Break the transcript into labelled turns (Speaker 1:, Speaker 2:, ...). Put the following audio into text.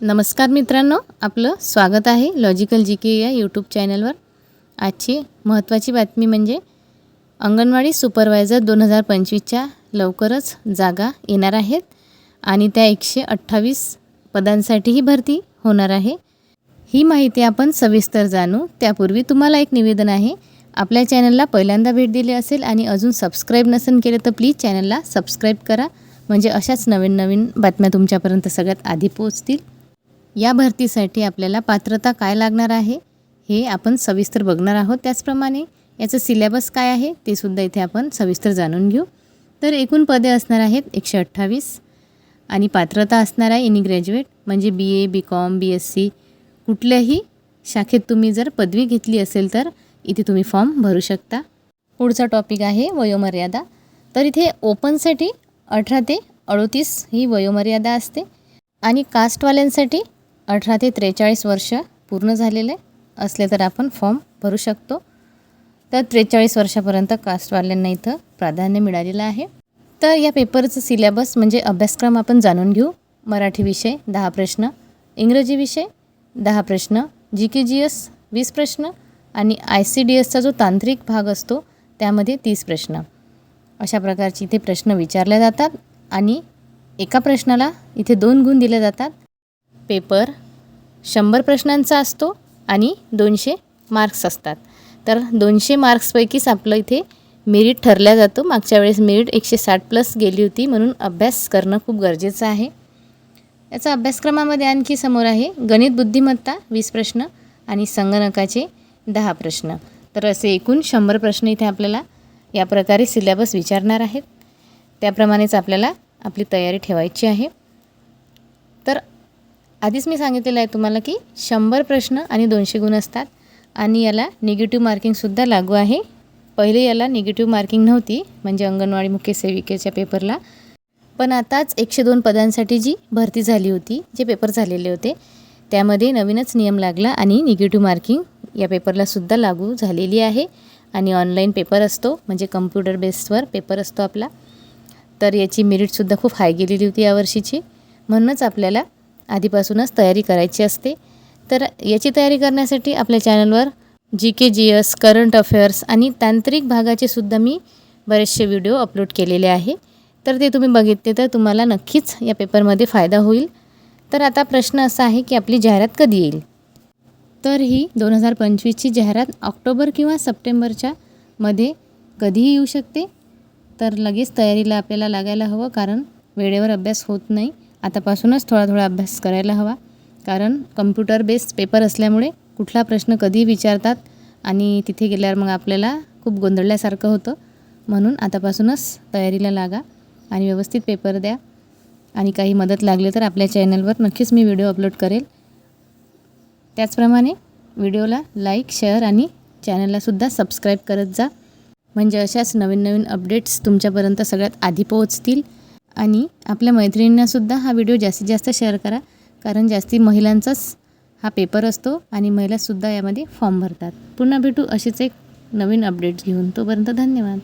Speaker 1: नमस्कार मित्रांनो आपलं स्वागत आहे लॉजिकल जी के या यूट्यूब चॅनलवर आजची महत्त्वाची बातमी म्हणजे अंगणवाडी सुपरवायझर दोन हजार पंचवीसच्या लवकरच जागा येणार आहेत आणि त्या एकशे अठ्ठावीस पदांसाठीही भरती होणार आहे. ही माहिती आपण सविस्तर जाणू. त्यापूर्वी तुम्हाला एक निवेदन आहे आपल्या चॅनलला पहिल्यांदा भेट दिली असेल आणि अजून सबस्क्राईब नसेल केलं तर प्लीज चॅनलला सबस्क्राईब करा. म्हणजे अशाच नवीन नवीन बातम्या तुमच्यापर्यंत सगळ्यात आधी पोहोचतील. या भरतीसाठी आपल्याला पात्रता काय लागणार आहे हे आपण सविस्तर बघणार आहोत. त्याचप्रमाणे याचं सिलेबस काय आहे ते सुद्धा इथे आपण सविस्तर जाणून घेऊ. तर एकूण पदे असणार आहेत एकशे अठ्ठावीस आणि पात्रता असणार आहे एनी ग्रॅज्युएट म्हणजे B A B com B S C कुठल्याही शाखेत तुम्ही जर पदवी घेतली असेल तर इथे तुम्ही फॉर्म भरू शकता. पुढचा टॉपिक आहे वयोमर्यादा. तर इथे ओपनसाठी अठरा ते अडोतीस ही वयोमर्यादा असते. आणि कास्टवाल्यांसाठी अठरा ते त्रेचाळीस वर्ष पूर्ण झालेले असले तर आपण फॉर्म भरू शकतो. तर त्रेचाळीस वर्षापर्यंत कास्टवाल्यांना इथं प्राधान्य मिळालेलं आहे. तर या पेपरचं सिलेबस म्हणजे अभ्यासक्रम आपण जाणून घेऊ. मराठी विषय दहा प्रश्न. इंग्रजी विषय दहा प्रश्न. जी के जी एस वीस प्रश्न. आणि आय सी डी एसचा जो तांत्रिक भाग असतो त्यामध्ये तीस प्रश्न. अशा प्रकारचे इथे प्रश्न विचारले जातात आणि एका प्रश्नाला इथे दोन गुण दिले जातात. पेपर शंभर प्रश्नांचा असतो आणि दोनशे मार्क्स असतात. तर दोनशे मार्क्सपैकीच आपलं इथे मेरिट ठरल्या जातो. मागच्या वेळेस मेरिट एकशे साठ प्लस गेली होती म्हणून अभ्यास करणं खूप गरजेचं आहे. याचा अभ्यासक्रमामध्ये आणखी समोर आहे गणित बुद्धिमत्ता वीस प्रश्न आणि संगणकाचे दहा प्रश्न. तर असे एकूण शंभर प्रश्न इथे आपल्याला या प्रकारे सिलेबस विचारणार आहेत. त्याप्रमाणेच आपल्याला आपली तयारी ठेवायची आहे. तर आधीच मी सांगितलेलं आहे तुम्हाला की शंभर प्रश्न आणि दोनशे गुण असतात आणि याला निगेटिव्ह मार्किंगसुद्धा लागू आहे. पहिले याला निगेटिव्ह मार्किंग नव्हती म्हणजे अंगणवाडी मुख्य सेविकेच्या पेपरला. पण आताच एकशे दोन पदांसाठी जी भरती झाली होती जे पेपर झालेले होते त्यामध्ये नवीनच नियम लागला आणि निगेटिव्ह मार्किंग या पेपरलासुद्धा लागू झालेली आहे. आणि ऑनलाईन पेपर असतो म्हणजे कम्प्युटर बेसवर पेपर असतो आपला. तर याची मेरिटसुद्धा खूप हाय गेलेली होती यावर्षीची. म्हणूनच आपल्याला आधीपासूनच तयारी करायची असते. तर याची तयारी करण्यासाठी आपल्या चॅनलवर G K G S current affairs आणि तांत्रिक भागाचे सुद्धा मी बरेचसे व्हिडिओ अपलोड केलेले आहे. तर ते तुम्ही बघितले तर तुम्हाला नक्कीच या पेपरमध्ये फायदा होईल. तर आता प्रश्न असा आहे की आपली जाहिरात कधी येईल? तर ही दोन हजार पंचवीसची जाहिरात ऑक्टोबर किंवा सप्टेंबरच्या मध्ये कधीही येऊ शकते. तर लगेच तयारीला आपल्याला लागायला हवं कारण वेळेवर अभ्यास होत नाही. आतापासूनच थोडा थोडा अभ्यास करायला हवा. कारण कम्प्युटर बेस्ड पेपर असल्यामुळे कुठला प्रश्न कधी विचारतात आणि तिथे गेल्यावर मग आपल्याला खूप गोंधळल्यासारखं होतं. म्हणून आतापासूनच तयारीला लागा आणि व्यवस्थित पेपर द्या. आणि काही मदत लागली तर आपल्या चॅनलवर नक्कीच मी व्हिडिओ अपलोड करेल. त्याचप्रमाणे व्हिडिओला लाईक शेअर आणि चॅनललासुद्धा सबस्क्राईब करत जा. म्हणजे अशाच नवीन नवीन अपडेट्स तुमच्यापर्यंत सगळ्यात आधी पोहोचतील. आणि आपल्या मैत्रिणींनासुद्धा हा व्हिडिओ जास्तीत जास्त शेअर करा. कारण जास्ती महिलांचाच हा पेपर असतो आणि महिलासुद्धा यामध्ये फॉर्म भरतात. पुन्हा भेटू असेच एक नवीन अपडेट्स घेऊन. तोपर्यंत धन्यवाद.